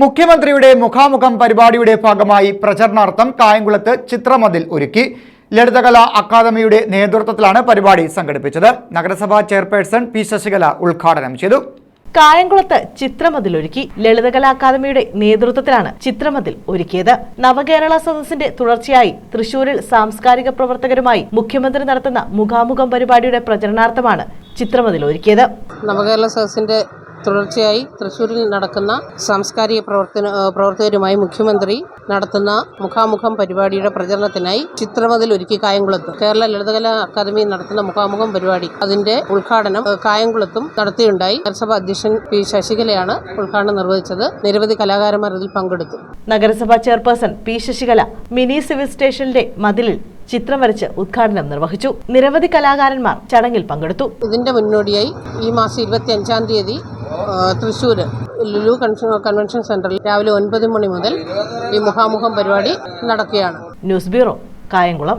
മുഖ്യമന്ത്രിയുടെ മുഖാമുഖം പരിപാടിയുടെ ഭാഗമായി പ്രചരണാർത്ഥം കായംകുളത്ത് ചിത്രമതിൽ ഒരുക്കി. ലളിതകലാ അക്കാദമിയുടെ നേതൃത്വത്തിലാണ് പരിപാടി സംഘടിപ്പിച്ചത്. നഗരസഭാ ചെയർപേഴ്സൺ പി ശശികല ഉദ്ഘാടനം ചെയ്തു. കായംകുളത്ത് ചിത്രമതിൽ ഒരുക്കി ലളിതകലാ അക്കാദമിയുടെ നേതൃത്വത്തിലാണ് ചിത്രമതിൽ ഒരുക്കിയത്. നവകേരള സദസ്സിന്റെ തുടർച്ചയായി തൃശൂരിൽ സാംസ്കാരിക പ്രവർത്തകരുമായി മുഖ്യമന്ത്രി നടത്തുന്ന മുഖാമുഖം പരിപാടിയുടെ പ്രചരണാർത്ഥമാണ് ചിത്രമതിൽ ഒരുക്കിയത്. നവകേരള സദസ്സിന്റെ തുടർച്ചയായി തൃശ്ശൂരിൽ നടക്കുന്ന സാംസ്കാരിക പ്രവർത്തന പ്രവർത്തകരുമായി മുഖ്യമന്ത്രി നടത്തുന്ന മുഖാമുഖം പരിപാടിയുടെ പ്രചരണത്തിനായി ചിത്രമതിൽ ഒരുക്കി കായംകുളത്ത്. കേരള ലളിതകലാ അക്കാദമി നടത്തുന്ന മുഖാമുഖം പരിപാടി. അതിന്റെ ഉദ്ഘാടനം കായംകുളത്തും നടത്തിയുണ്ടായി. നഗരസഭാ അധ്യക്ഷൻ പി ശശികലയാണ് ഉദ്ഘാടനം നിർവഹിച്ചത്. നിരവധി കലാകാരന്മാർ ഇതിൽ പങ്കെടുത്തു. നഗരസഭാ chairperson P Sasikala mini civil സ്റ്റേഷന്റെ മതിലിൽ ചിത്രം വരച്ച് ഉദ്ഘാടനം നിർവഹിച്ചു. നിരവധി കലാകാരന്മാർ ചടങ്ങിൽ പങ്കെടുത്തു. ഇതിന്റെ മുന്നോടിയായി ഈ മാസം ഇരുപത്തി അഞ്ചാം തീയതി തൃശ്ശൂർ ലുലു കൺവെൻഷൻ സെന്ററിൽ രാവിലെ ഒൻപത് മണി മുതൽ ഈ മുഖാമുഖം പരിപാടി നടക്കുകയാണ്. News bureau Kayamkulam.